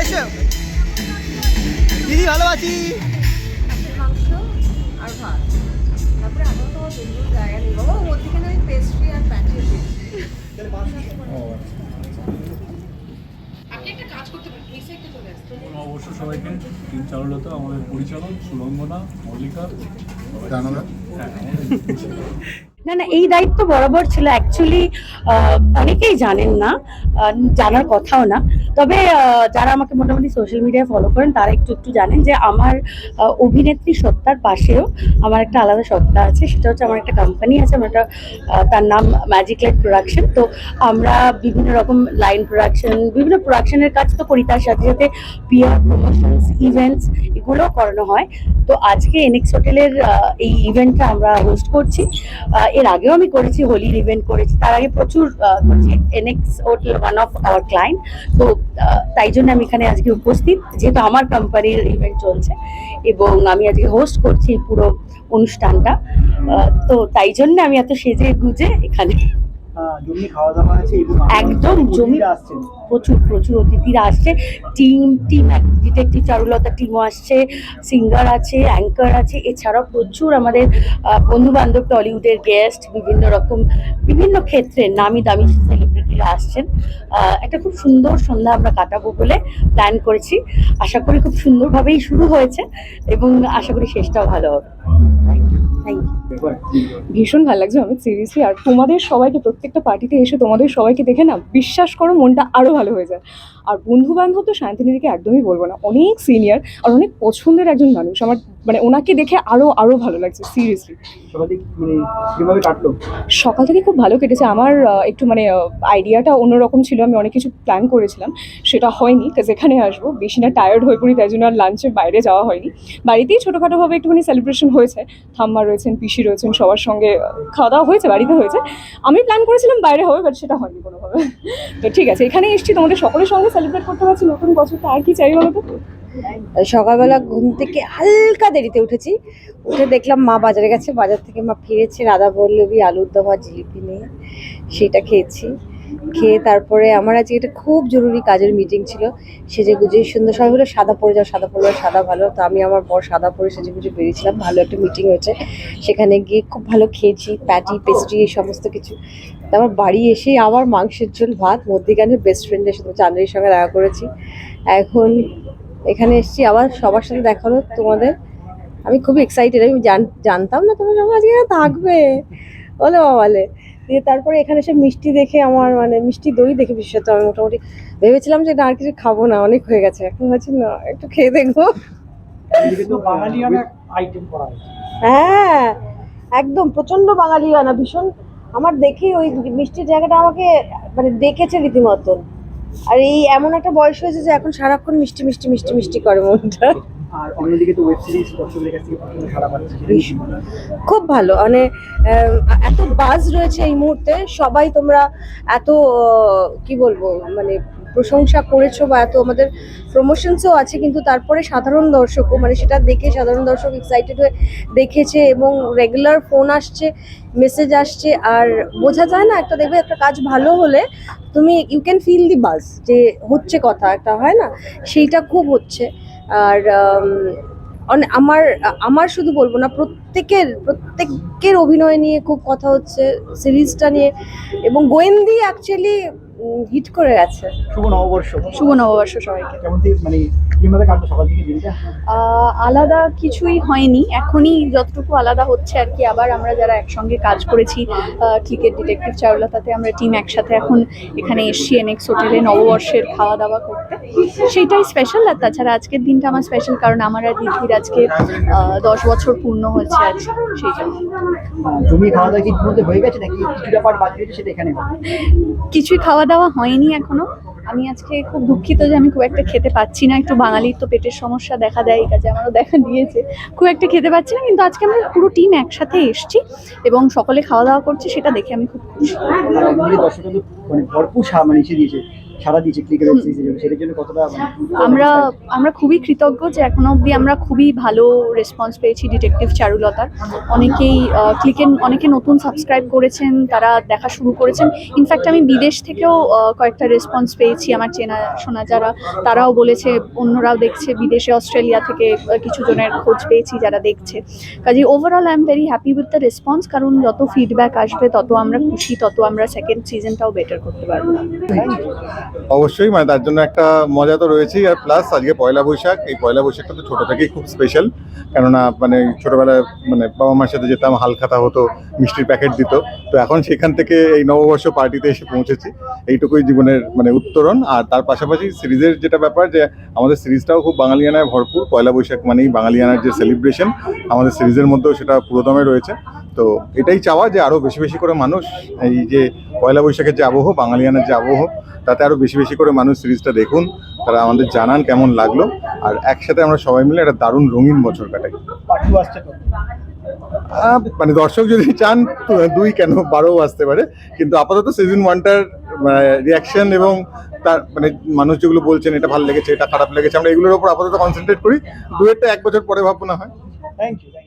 এসো। দিদি ভালোবাসি আর তারপরে তো জায়গা পেস্ট্রি আর অবশ্য সবাইকে চালু আমাদের পরিচালক সুরঙ্গনা মল্লিকা। জানাবেন হ্যাঁ, না না, এই দায়িত্ব বরাবর ছিল। অ্যাকচুয়ালি অনেকেই জানেন না জানার কথাও না। তবে যারা আমাকে মোটামুটি সোশ্যাল মিডিয়ায় ফলো করেন, তারা একটু একটু জানেন যে আমার অভিনেত্রী সত্তার পাশেও আমার একটা আলাদা সত্তা আছে। সেটা হচ্ছে আমার একটা কোম্পানি আছে, আমার একটা তার নাম ম্যাজিক লাইট প্রোডাকশন তো আমরা বিভিন্ন রকম লাইন প্রোডাকশন বিভিন্ন প্রোডাকশনের কাজ তো করি। তার সাথে সাথে পিয়ার প্রমোশনস ইভেন্টস এগুলোও করানো হয়। তো আজকে এনএক্স হোটেলের এই ইভেন্টটা আমরা হোস্ট করছি। এর আগেও আমি করেছি হোলির ইভেন্ট করেছি। তার আগে প্রচুর NX hotel one of our client তো তাই জন্য আমি এখানে আজকে উপস্থিত। যেহেতু আমার কোম্পানির ইভেন্ট চলছে এবং আমি আজকে হোস্ট করছি পুরো অনুষ্ঠানটা তো তাই জন্য আমি এত সেজে গুজে এখানে জমি খাওয়া দাওয়া আছে এবং একদম জমি আসছেন। প্রচুর প্রচুর অতিথিরা আসছে। টিম টিম ডিটেকটিভ চারুলতা টিমও আসছে সিঙ্গার আছে অ্যাঙ্কার আছে। এছাড়াও প্রচুর আমাদের বন্ধু বান্ধব টলিউডের গেস্ট বিভিন্ন রকম বিভিন্ন ক্ষেত্রে নামি দামি সেলিব্রিটিরা আসছেন। একটা খুব সুন্দর সন্ধ্যা আমরা কাটাবো বলে প্ল্যান করেছি। আশা করি খুব সুন্দরভাবেই শুরু হয়েছে এবং আশা করি শেষটাও ভালো হবে। ভীষণ ভালো লাগছে অমিত সিরিয়াসলি আর তোমাদের সবাইকে, প্রত্যেকটা পার্টিতে এসে তোমাদের সবাইকে দেখে না, বিশ্বাস করো, মনটা আরও ভালো হয়ে যায়। আর বন্ধু বান্ধব তো শান্তিনিধিকে একদমই বলব না অনেক সিনিয়র আর অনেক পছন্দের একজন মানুষ। আমার মানে ওনাকে দেখে আরও আরও ভালো লাগছে সিরিয়াসলি সকাল থেকে মানে সকাল থেকে খুব ভালো কেটেছে। আমার একটু মানে আইডিয়াটা অন্যরকম ছিল। আমি অনেক কিছু প্ল্যান করেছিলাম সেটা হয়নি কাজ এখানে আসব। বেশি না টায়ার্ড হয়ে পড়ি তাই জন্য আর লাঞ্চে বাইরে যাওয়া হয়নি। বাড়িতেই ছোটোখাটোভাবে একটুখানি সেলিব্রেশন হয়েছে। ঠাম্মা রয়েছেন পিসি রয়েছেন সবার সঙ্গে খাওয়া দাওয়া হয়েছে বাড়িতে হয়েছে। আমি প্ল্যান করেছিলাম বাইরে হবে বাট সেটা হয়নি কোনোভাবে। তো ঠিক আছে এখানে এসছি, তোমাদের সকলের সঙ্গে সেলিব্রেট করতে পারছি, নতুন বছরটা আর কি চাই বলো তো সকালবেলা ঘুম থেকে হালকা দেরিতে উঠেছি, উঠে দেখলাম মা বাজারে গেছে, বাজার থেকে মা ফিরেছে রাধা বল্লভী আলুর দমা জিলিপি নিয়ে, সেটা খেয়েছি। খেয়ে তারপরে আমার আজকে একটা খুব জরুরি কাজের মিটিং ছিল। সেজে গুজে সুন্দর, সবাই হলো সাদা পরে যাও, সাদা পরে সাদা ভালো। তো আমি আমার বর সাদা পরে সেজে গুজে বেরিয়েছিলাম। ভালো একটা মিটিং হয়েছে। সেখানে গিয়ে খুব ভালো খেয়েছি প্যাটি পেস্ট্রি এই সমস্ত কিছু। তারপর বাড়ি এসে আবার মাংসের ঝোল, ভাত মধ্যিখানে বেস্ট ফ্রেন্ডের সাথে চান্দ্রির সঙ্গে দেখা করেছি। এখন এখানে এসেছি, আবার সবার সাথে দেখা হলো তোমাদের। আমি খুব এক্সাইটেড আমি জান- জানতাম না তোমরা সবাই আজকে থাকবে। বলে বাবালে দিয়ে তারপরে এখানে সে মিষ্টি দেখে আমার মানে মিষ্টি দই দেখে বিশেষত আমি মোটামুটি ভেবেছিলাম যে না আর কিছু খাব না অনেক হয়ে গেছে। এখন ভাবছি না একটু খেয়ে দেখব। হ্যাঁ একদম প্রচণ্ড বাঙালি না ভীষণ। আমার দেখেই ওই মিষ্টির জায়গাটা আমাকে মানে ডেকেছে রীতিমতন। আর এই এমন একটা বয়স হয়েছে যে এখন সারাক্ষণ মিষ্টি মিষ্টি মিষ্টি মিষ্টি করে মনটা। আর অন্যদিকে তো ওয়েব সিরিজ দর্শকদের কাছ থেকে প্রচণ্ড সারা পাচ্ছে খুব ভালো। মানে এত বাজ রয়েছে এই মুহূর্তে সবাই তোমরা এত কি বলব মানে প্রশংসা করেছ বা এত আমাদের প্রমোশনসও আছে কিন্তু তারপরে সাধারণ দর্শকও মানে সেটা দেখে সাধারণ দর্শক এক্সাইটেড হয়ে দেখেছে এবং রেগুলার ফোন আসছে মেসেজ আসছে আর বোঝা যায় না একটা দেখবে একটা কাজ ভালো হলে তুমি you can feel the buzz যে হচ্ছে কথা একটা হয় না? সেইটা খুব হচ্ছে। আর আমার আমার শুধু বলব না, প্রত্যেকের প্রত্যেকের অভিনয় নিয়ে খুব কথা হচ্ছে, সিরিজটা নিয়ে, এবং গোয়েন্দি অ্যাকচুয়ালি হিট করে গেছে। শুভ নববর্ষ। শুভ নববর্ষ সবাইকে। কেমন মানে কীভাবে কাটলো সকাল থেকে দিনটা? আলাদা কিছুই হয়নি। এখনই যতটুকু আলাদা হচ্ছে আর কি। আবার আমরা যারা একসঙ্গে কাজ করেছি ক্রিকেট ডিটেকটিভ চারুলতাতে আমরা টিম একসাথে এখন এখানে এসছি এনএক্স হোটেলে নববর্ষের খাওয়া দাওয়া করতে। সেটাই স্পেশাল আর তাছাড়া আজকের দিনটা আমার স্পেশাল কারণ আমার আর দিদির আজকে দশ বছর পূর্ণ হচ্ছে আজ। সেই জন্য। জমি খাওয়া দাওয়া কি হয়ে গেছে নাকি? কিছুটা পার্ট বাকি সেটা এখানে কিছুই খাওয়া দাওয়া হয়নি এখনও। আমি আজকে খুব দুঃখিত যে আমি খুব একটা খেতে পাচ্ছি না। একটু বাঙালির তো পেটের সমস্যা দেখা দেয়, এই কাজে আমারও দেখা দিয়েছে। খুব একটা খেতে পাচ্ছি না, কিন্তু আজকে আমরা পুরো টিম একসাথে এসছি এবং সকলে খাওয়া দাওয়া করছে, সেটা দেখে আমি খুব খুশি। সারা দিয়েছে জন্য। সেটার জন্য কতটা আমরা আমরা খুবই কৃতজ্ঞ যে এখনও অবধি আমরা খুবই ভালো রেসপন্স পেয়েছি ডিটেকটিভ চারুলতার অনেকেই ক্লিকেন অনেকে নতুন সাবস্ক্রাইব করেছেন তারা দেখা শুরু করেছেন। ইনফ্যাক্ট আমি বিদেশ থেকেও কয়েকটা রেসপন্স পেয়েছি আমার চেনা শোনা যারা। তারাও বলেছে অন্যরাও দেখছে বিদেশে অস্ট্রেলিয়া থেকে কিছু জনের খোঁজ পেয়েছি যারা দেখছে। কাজে overall I am very happy with the response কারণ যত ফিডব্যাক আসবে তত আমরা খুশি তত আমরা সেকেন্ড সিজনটাও বেটার করতে পারব। অবশ্যই মানে তার জন্য একটা মজা তো রয়েছেই। আর প্লাস আজকে পয়লা বৈশাখ, এই পয়লা বৈশাখটা তো ছোট থেকেই খুব স্পেশাল কেননা মানে ছোটবেলায় মানে বাবা মার সাথে যেতাম হালখাতা হতো, মিষ্টির প্যাকেট দিত। তো এখন সেখান থেকে এই নববর্ষ পার্টিতে এসে পৌঁছেছি। এইটুকুই জীবনের মানে উত্তরণ। আর তার পাশাপাশি সিরিজের যেটা ব্যাপার যে, আমাদের সিরিজটাও খুব বাঙালিয়ানায় ভরপুর। পয়লা বৈশাখ মানেই বাঙালিয়ানার যে সেলিব্রেশন আমাদের সিরিজের মধ্যেও সেটা পুরোদমে রয়েছে। তো এটাই চাওয়া যে আরও বেশি বেশি করে মানুষ এই যে পয়লা বৈশাখের যে আবহ, বাঙালিয়ানার যে আবহ তাতে আরও বেশি বেশি করে মানুষ সিরিজটা দেখুন তারা আমাদের জানান কেমন লাগল আর একসাথে আমরা সবাই মিলে একটা দারুণ রঙিন বছর কাটাই। মানে দর্শক যদি চান তো দুই কেন বারোও আসতে পারে কিন্তু আপাতত সিজন ওয়ানটার রিয়াকশন এবং তার মানে মানুষ যেগুলো বলছেন এটা ভালো লেগেছে এটা খারাপ লেগেছে আমরা এগুলোর উপর আপাতত কনসেন্ট্রেট করি। দুয়েরটা এক বছর পরে ভাববো না হয়। Thank you